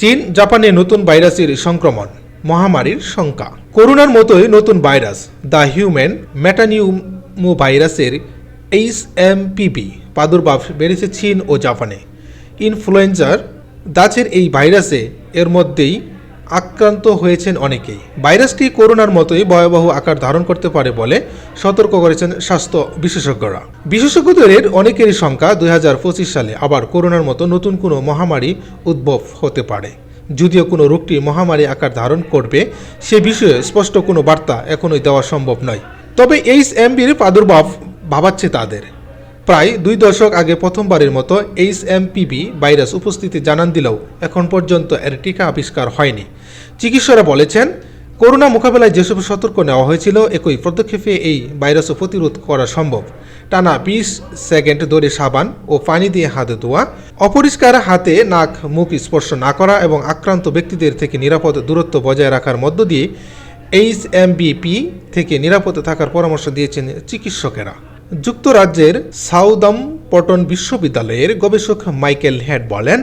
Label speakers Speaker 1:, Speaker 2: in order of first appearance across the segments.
Speaker 1: চীন, জাপানে নতুন ভাইরাসের সংক্রমণ, মহামারীর শঙ্কা। করোনার মতোই নতুন ভাইরাস, দ্য হিউম্যান ম্যাটানিউমো ভাইরাসের এইচ এম পিবি প্রাদুর্ভাব বেড়েছে চীন ও জাপানে। ইনফ্লুয়েঞ্জার দাচের এই ভাইরাসে এর মধ্যেই আক্রান্ত হয়েছেন অনেকেই। ভাইরাসটি করোনার মতোই ভয়াবহ আকার ধারণ করতে পারে বলে সতর্ক করেছেন স্বাস্থ্য বিশেষজ্ঞরা। বিশেষজ্ঞদের অনেকেরই শঙ্কা দুই সালে আবার করোনার মতো নতুন কোনো মহামারী উদ্ভব হতে পারে। যদিও কোনো রোগটি মহামারী আকার ধারণ করবে, সে বিষয়ে স্পষ্ট কোনো বার্তা এখনোই দেওয়া সম্ভব নয়। তবে এইচ এমবির প্রাদুর্ভাব ভাবাচ্ছে তাদের। প্রায় দুই দশক আগে প্রথমবারের মতো এইচ এমপিবি ভাইরাস উপস্থিতি জানান দিলেও এখন পর্যন্ত এর টিকা আবিষ্কার হয়নি। চিকিৎসকরা বলেছেন, করোনা মোকাবেলায় যেসব সতর্ক নেওয়া হয়েছিল, একই পদক্ষেপে এই ভাইরাসও প্রতিরোধ করা সম্ভব। টানা বিশ সেকেন্ড ধরে সাবান ও পানি দিয়ে হাতে ধোয়া, অপরিষ্কার হাতে নাক, মুখ স্পর্শ না করা এবং আক্রান্ত ব্যক্তিদের থেকে নিরাপদ দূরত্ব বজায় রাখার মধ্য দিয়ে এইচ থেকে নিরাপদে থাকার পরামর্শ দিয়েছেন চিকিৎসকেরা। যুক্তরাজ্যের সাউদাম পটন বিশ্ববিদ্যালয়ের গবেষক মাইকেল হেড বলেন,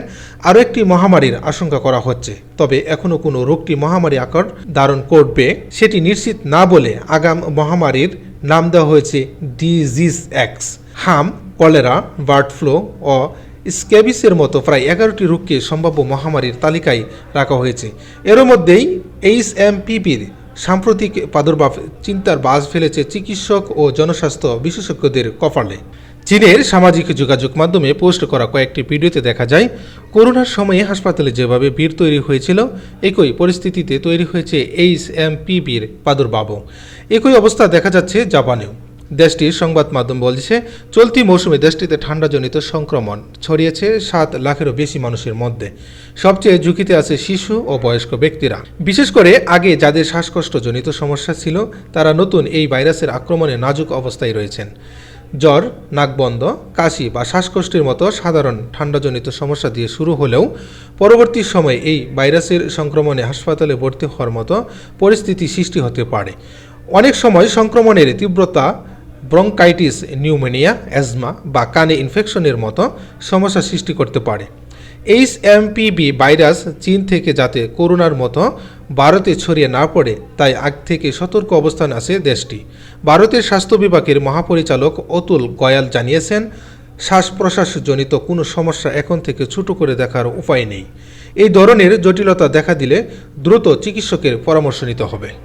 Speaker 1: আরও একটি মহামারীর আশঙ্কা করা হচ্ছে। তবে এখনও কোনো রোগটি মহামারী আকার ধারণ করবে, সেটি নিশ্চিত না বলে আগাম মহামারীর নাম দেওয়া হয়েছে ডিজিজ এক্স। হাম, কলেরা, বার্ড ফ্লু ও স্ক্যাবিসের মতো প্রায় এগারোটি রোগকে সম্ভাব্য মহামারীর তালিকায় রাখা হয়েছে। এর মধ্যেই এইচ এম পিপির সাম্প্রতিক প্রাদুর্ভাব চিন্তার বাস ফেলেছে চিকিৎসক ও জনস্বাস্থ্য বিশেষজ্ঞদের কপালে। চীনের সামাজিক যোগাযোগ মাধ্যমে পোস্ট করা কয়েকটি ভিডিওতে দেখা যায়, করোনার সময়ে হাসপাতালে যেভাবে ভিড় তৈরি হয়েছিল, একই পরিস্থিতিতে তৈরি হয়েছে এইচ এম পিবির প্রাদুর্ভাবও। একই অবস্থা দেখা যাচ্ছে জাপানেও। দেশটির সংবাদ মাধ্যম বলছে, চলতি মৌসুমে দেশটিতে ঠান্ডাজনিত সংক্রমণ ছড়িয়েছে সাত লাখেরও বেশি মানুষের মধ্যে। সবচেয়ে ঝুঁকিতে আছে শিশু ও বয়স্ক ব্যক্তিরা। বিশেষ করে আগে যাদের শ্বাসকষ্টজনিত সমস্যা ছিল, তারা নতুন এই ভাইরাসের আক্রমণে নাজুক অবস্থায় রয়েছেন। জ্বর, নাকবন্ধ, কাশি বা শ্বাসকষ্টের মতো সাধারণ ঠান্ডাজনিত সমস্যা দিয়ে শুরু হলেও পরবর্তী সময়ে এই ভাইরাসের সংক্রমণে হাসপাতালে ভর্তি হওয়ার মতো পরিস্থিতি সৃষ্টি হতে পারে। অনেক সময় সংক্রমণের তীব্রতা ব্রঙ্কাইটিস, নিউমোনিয়া, অ্যাজমা বা কানে ইনফেকশনের মতো সমস্যা সৃষ্টি করতে পারে। এইচ এমপিবি ভাইরাস চীন থেকে যাতে করোনার মতো ভারতে ছড়িয়ে না পড়ে, তাই আগ থেকে সতর্ক অবস্থান আছে দেশটি। ভারতের স্বাস্থ্য বিভাগের মহাপরিচালক অতুল গয়াল জানিয়েছেন শ্বাস প্রশ্বাসজনিত কোনো সমস্যা এখন থেকে ছোট করে দেখার উপায় নেই। এই ধরনের জটিলতা দেখা দিলে দ্রুত চিকিৎসকের পরামর্শ নিতে হবে।